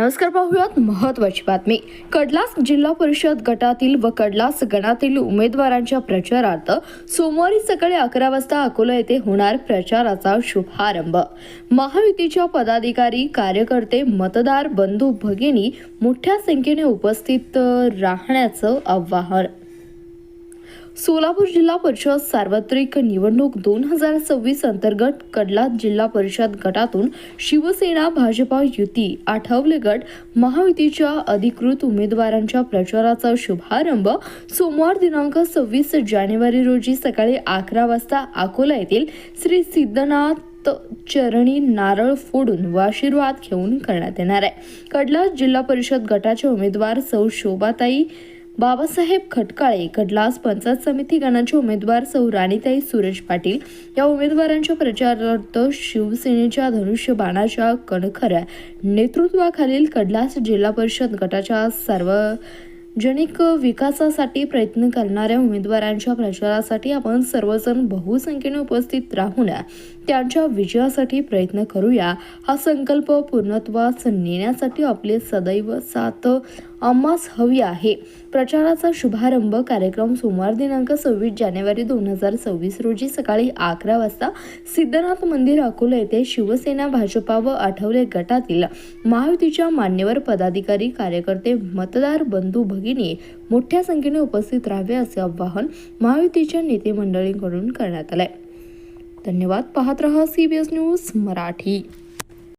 नमस्कार पाहूयात महत्वाची बातमी. कडलास जिल्हा परिषद गटातील व कडलास गणातील उमेदवारांच्या प्रचारार्थ सोमवारी सकाळी अकरा वाजता अकोला येथे होणार प्रचाराचा शुभारंभ. महायुतीच्या पदाधिकारी कार्यकर्ते मतदार बंधू भगिनी मोठ्या संख्येने उपस्थित राहण्याचं आवाहन. सोलापूर जिल्हा परिषद सार्वत्रिक निवडणूक दोन हजार सव्वीस अंतर्गत कडला जिल्हा परिषद गटातून शिवसेना भाजपा युती आठवले गट महायुतीच्या अधिकृत उमेदवारांच्या प्रचाराचा शुभारंभ सोमवार दिनांक सव्वीस जानेवारी रोजी सकाळी अकरा वाजता अकोला येथील श्री सिद्धनाथ चरणी नारळ फोडून व आशीर्वाद घेऊन करण्यात येणार आहे. कडला जिल्हा परिषद गटाचे उमेदवार सौ शोभाताई बाबासाहेब खटकाळे कडलास पंचायत समिती गणाचे उमेदवार सौ राणीताई सुरेश पाटील. या उमेदवारांच्या प्रचारार्थ शिवसेनेच्या धनुष्य बाणाच्या कणखऱ्या नेतृत्वाखालील कडलास जिल्हा परिषद गटाच्या जनिक विकासासाठी प्रयत्न करणाऱ्या उमेदवारांच्या प्रचारासाठी आपण सर्वजण बहुसंख्येने उपस्थित राहून त्यांच्या विजयासाठी प्रयत्न करूया. हा संकल्प पूर्णत्वास नेण्यासाठी आपले सदैव साथ आम्हास हवी आहे. प्रचाराचा शुभारंभ कार्यक्रम सोमवार दिनांक सव्वीस जानेवारी दोन हजार सव्वीस रोजी सकाळी अकरा वाजता सिद्धनाथ मंदिर अकोला येथे शिवसेना भाजपा व आठवले गटातील महायुतीच्या मान्यवर पदाधिकारी कार्यकर्ते मतदार बंधू भगिनी मोठ्या संख्येने उपस्थित राहावे असे आवाहन महायुतीच्या नेते मंडळींकडून करण्यात आले धन्यवाद. पाहत रहा सीबीएस न्यूज मराठी.